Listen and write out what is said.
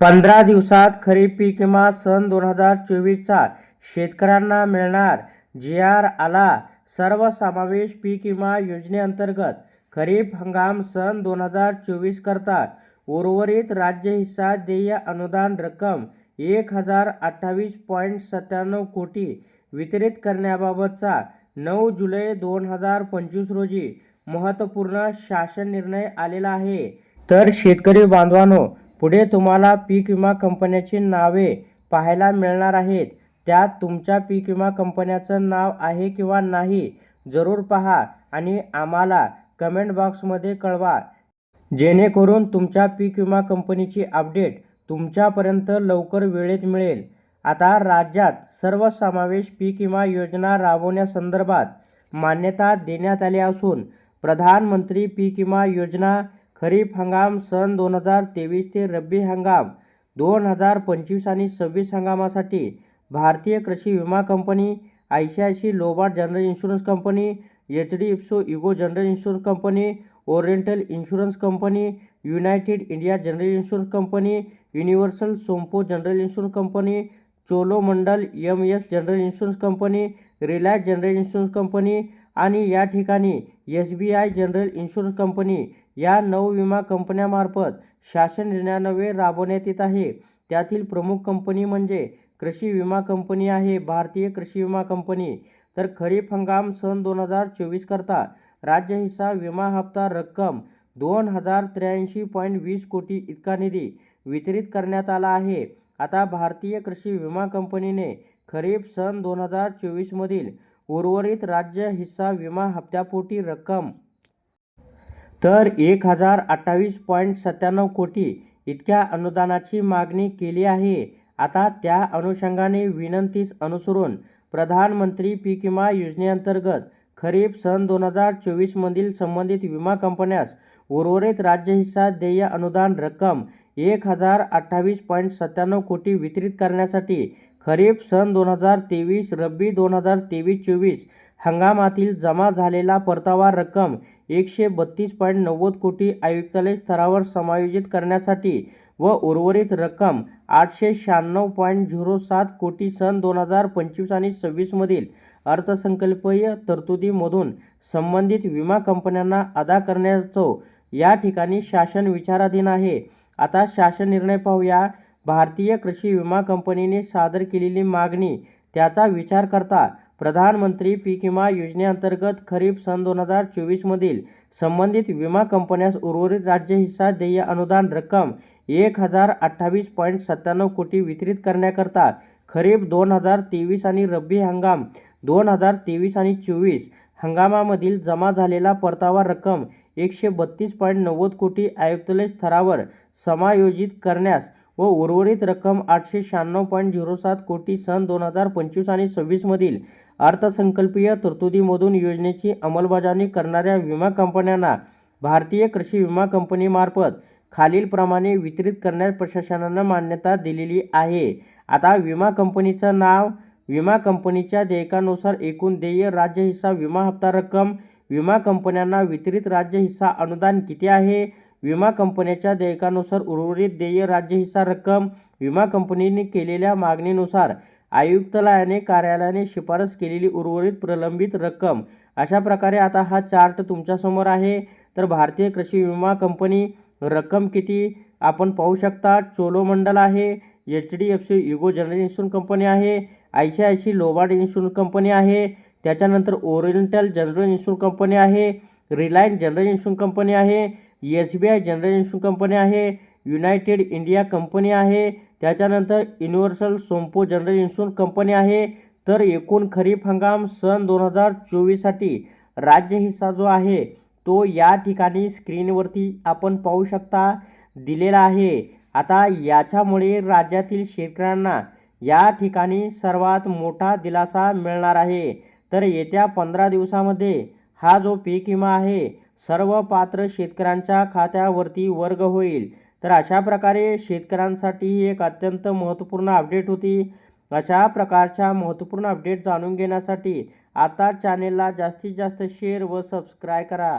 पंधरा दिवसात खरीप पीक विमा सन दोन हजार चोवीसचा शेतकऱ्यांना मिळणार. जी आर आला सर्वसमावेश पीक विमा योजनेअंतर्गत खरीप हंगाम सन दोन हजार चोवीस करता उर्वरित राज्य हिस्सा देय अनुदान रक्कम एक हजार अठ्ठावीस पॉईंट सत्त्याण्णव कोटी वितरित करण्याबाबतचा नऊ जुलै दोन हजार पंचवीस रोजी महत्त्वपूर्ण शासन निर्णय आलेला आहे. तर शेतकरी बांधवांनो पुढे तुम्हाला पीक विमा कंपन्याची नावे पाहायला मिळणार आहेत. त्यात तुमच्या पीक विमा कंपन्याचं नाव आहे किंवा नाही जरूर पहा आणि आम्हाला कमेंट बॉक्समध्ये कळवा. जेणेकरून तुमच्या पीक विमा कंपनीची अपडेट तुमच्यापर्यंत लवकर वेळेत मिळेल. आता राज्यात सर्वसमावेश पीक विमा योजना राबवण्यासंदर्भात मान्यता देण्यात आली असून प्रधानमंत्री पीक विमा योजना खरीप हंगाम सन दोन हजार तेवीस ते रब्बी हंगाम दोन हजार पंचवीस आणि सव्वीस हंगामासाठी भारतीय कृषी विमा company I C I C Lombard general insurance company H D इप्सो ego general insurance company Oriental insurance company United India general insurance company Universal Sompo general insurance company Cholamandalam M S general insurance company Reliance general insurance company आणि या ठिकाणी S B I general insurance company या नऊ विमा कंपन्यामार्फत शासन निर्णयान्वये राबवण्यात येत आहे. त्यातील प्रमुख कंपनी म्हणजे कृषी विमा कंपनी आहे. भारतीय कृषी विमा कंपनी. तर खरीप हंगाम सन दोन हजार चोवीस करता राज्य हिस्सा विमा हप्ता रक्कम दोन हजार त्र्याऐंशी पॉईंट वीस कोटी इतका निधी वितरित करण्यात आला आहे. आता भारतीय कृषी विमा कंपनीने खरीप सन दोन हजार चोवीसमधील उर्वरित राज्य हिस्सा विमा हप्त्यापोटी रक्कम तर एक हजार अठ्ठावीस पॉईंट सत्त्याण्णव कोटी इतक्या अनुदानाची मागणी केली आहे. आता त्या अनुषंगाने विनंतीस अनुसरून प्रधानमंत्री पीक विमा योजनेअंतर्गत खरीप सन दोन हजार चोवीसमधील संबंधित विमा कंपन्यास उर्वरित राज्य हिस्सा देय अनुदान रक्कम एक हजार अठ्ठावीस पॉईंट सत्त्याण्णव कोटी वितरित करण्यासाठी खरीप सन दोन हजार तेवीस रब्बी दोन हजार तेवीस चोवीस हंगामातील जमा झालेला परतावा रक्कम एकशे बत्तीस पॉईंट नव्वद कोटी आयुक्तालय स्तरावर समायोजित करण्यासाठी व उर्वरित रक्कम आठशे शहाण्णव पॉईंट झिरो सात कोटी सन दोन हजार पंचवीस आणि सव्वीसमधील अर्थसंकल्पीय तरतुदीमधून संबंधित विमा कंपन्यांना अदा करण्याचं या ठिकाणी शासन विचाराधीन आहे. आता शासन निर्णय पाहूया. भारतीय कृषी विमा कंपनीने सादर केलेली मागणी त्याचा विचार करता प्रधानमंत्री पीक विमा योजनेअंतर्गत खरीप सन दोन हजार चोवीसमधील संबंधित विमा कंपन्यास उर्वरित राज्य हिस्सा देय अनुदान रक्कम एक हजार अठ्ठावीस पॉईंट सत्त्याण्णव कोटी वितरित करण्याकरता खरीप दोन हजार तेवीस आणि रब्बी हंगाम दोन हजार तेवीस आणि चोवीस हंगामामधील जमा झालेला परतावा रक्कम एकशे बत्तीस पॉईंट नव्वद कोटी आयुक्तालय स्तरावर समायोजित करण्यास व उर्वरित रक्कम आठशे शहाण्णव पॉईंट झिरो सात कोटी सन दोन हजार पंचवीस आणि सव्वीसमधील अर्थसंकल्पीय तरतुदीमधून योजनेची अंमलबजावणी करणाऱ्या विमा कंपन्यांना भारतीय कृषी विमा कंपनीमार्फत खालीलप्रमाणे वितरित करण्यास प्रशासनानं मान्यता दिलेली आहे. आता विमा कंपनीचं नाव विमा कंपनीच्या देयकानुसार एकूण देय राज्य हिस्सा विमा हप्ता रक्कम विमा कंपन्यांना वितरित राज्य हिस्सा अनुदान किती आहे विमा कंपन्याच्या देयकानुसार उर्वरित देय राज्य हिस्सा रक्कम विमा कंपनीने केलेल्या मागणीनुसार आयुक्तालयाने कार्यालयाने शिफारस केलेली उर्वरित प्रलंबित रक्कम. अशा प्रकारे आता हा चार्ट तुमच्यासमोर आहे. तर भारतीय कृषी विमा कंपनी रक्कम किती आपण पाहू शकता? चोलोमंडल आहे. H D F C Ergo general insurance company आहे. I C I C Lombard insurance company आहे. त्याच्यानंतर ओरिएंटल जनरल इन्शुरन्स कंपनी आहे. रिलायन्स जनरल इन्शुरन्स कंपनी आहे. S B I general insurance company आहे. युनायटेड इंडिया कंपनी आहे. त्याच्यानंतर Universal Sompo general insurance company आहे. तर एकूण खरीप हंगाम सन दोन हजार चोवीससाठी राज्य हिस्सा जो आहे तो या ठिकाणी स्क्रीनवरती आपण पाहू शकता दिलेला आहे. आता याच्यामुळे राज्यातील शेतकऱ्यांना या ठिकाणी सर्वात मोठा दिलासा मिळणार आहे. तर येत्या पंधरा दिवसामध्ये हा जो पीक विमा आहे सर्व पात्र शेतकऱ्यांच्या खात्यावरती वर्ग होईल. तर अशा प्रकारे शेतकऱ्यांसाठी ही एक अत्यंत महत्त्वपूर्ण अपडेट होती. अशा प्रकारच्या महत्त्वपूर्ण अपडेट जाणून घेण्यासाठी आता चॅनेलला जास्तीत जास्त शेअर व सबस्क्राईब करा.